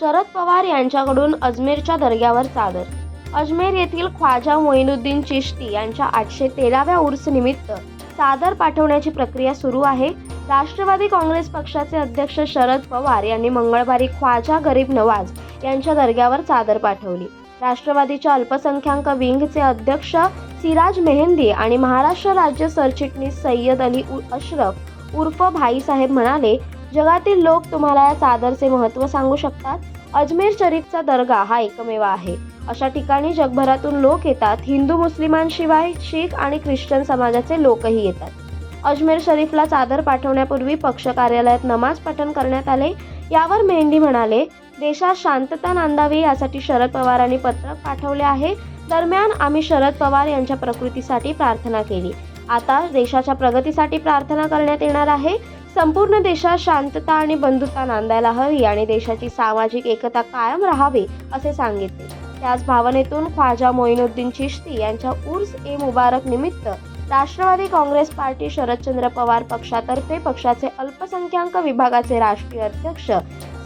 शरद पवार यांच्याकडून अजमेरच्या दर्ग्यावर चादर. अजमेर येथील ख्वाजा मोईनुद्दीन चिश्ती यांच्या आठशे तेराव्या उर्स निमित्त चादर पाठवण्याची प्रक्रिया सुरू आहे. राष्ट्रवादी काँग्रेस पक्षाचे अध्यक्ष शरद पवार यांनी मंगळवारी ख्वाजा गरीब नवाज यांच्या दर्ग्यावर चादर पाठवली. राष्ट्रवादीच्या अल्पसंख्याक विंगचे अध्यक्ष सिराज मेहंदी आणि महाराष्ट्र राज्य सरचिटणीस सय्यद अली अशरफ उर्फ भाईसाहेब म्हणाले जगातील लोक तुम्हाला या चादरचे महत्त्व सांगू शकतात. अजमेर शरीफचा दर्गा हा एकमेव आहे. अशा ठिकाणी जगभरातून लोक येतात. हिंदू मुस्लिमांशिवाय शीख आणि ख्रिश्चन समाजाचे लोकही येतात. अजमेर शरीफला चादर पाठवण्यापूर्वी पक्ष कार्यालयात नमाज पठण करण्यात आले. यावर मेहंदी म्हणाले देशात शांतता नांदावी यासाठी शरद पवारांनी पत्रक पाठवले आहे. दरम्यान आम्ही शरद पवार यांच्या प्रकृतीसाठी प्रार्थना केली. आता देशाच्या प्रगतीसाठी प्रार्थना करण्यात येणार आहे. संपूर्ण देशात शांतता आणि बंधुता नांदायला हवी आणि देशाची सामाजिक एकता कायम राहावी असे सांगितले. त्याच भावनेतून ख्वाजा मोईनुद्दीन चिश्ती यांच्या उर्स ए मुबारक निमित्त राष्ट्रवादी काँग्रेस पार्टी शरदचंद्र पवार पक्षातर्फे पक्षाचे अल्पसंख्याक विभागाचे राष्ट्रीय अध्यक्ष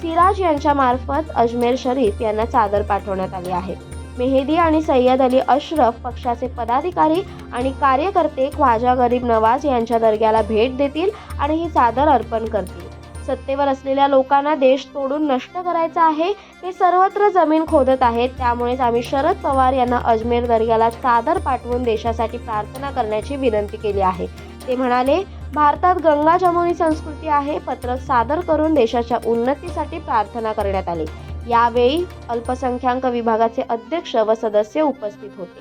सिराज यांच्यामार्फत अजमेर शरीफ यांना चादर पाठवण्यात आली आहे. मेहेदी आणि सय्यद अली अशरफ पक्षाचे पदाधिकारी आणि कार्यकर्ते ख्वाजा गरीब नवाज यांच्या दर्ग्याला भेट देतील आणि ही चादर अर्पण करतील. सत्तेवर असलेल्या लोकांना देश तोडून नष्ट करायचा आहे ते सर्वत्र जमीन खोदत आहेत त्यामुळेच आम्ही शरद पवार यांना अजमेर दर्ग्याला चादर पाठवून देशासाठी प्रार्थना करण्याची विनंती केली आहे. ते म्हणाले भारतात गंगा जमुनी संस्कृती आहे पत्रक सादर करून देशाच्या उन्नतीसाठी प्रार्थना करण्यात आली. यावेळी अल्पसंख्याक विभागाचे अध्यक्ष व सदस्य उपस्थित होते.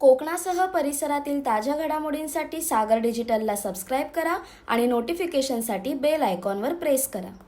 कोकणासह परिसरातील ताज्या घडामोडींसाठी सागर डिजिटलला सबस्क्राईब करा आणि नोटिफिकेशनसाठी बेल आयकॉनवर प्रेस करा.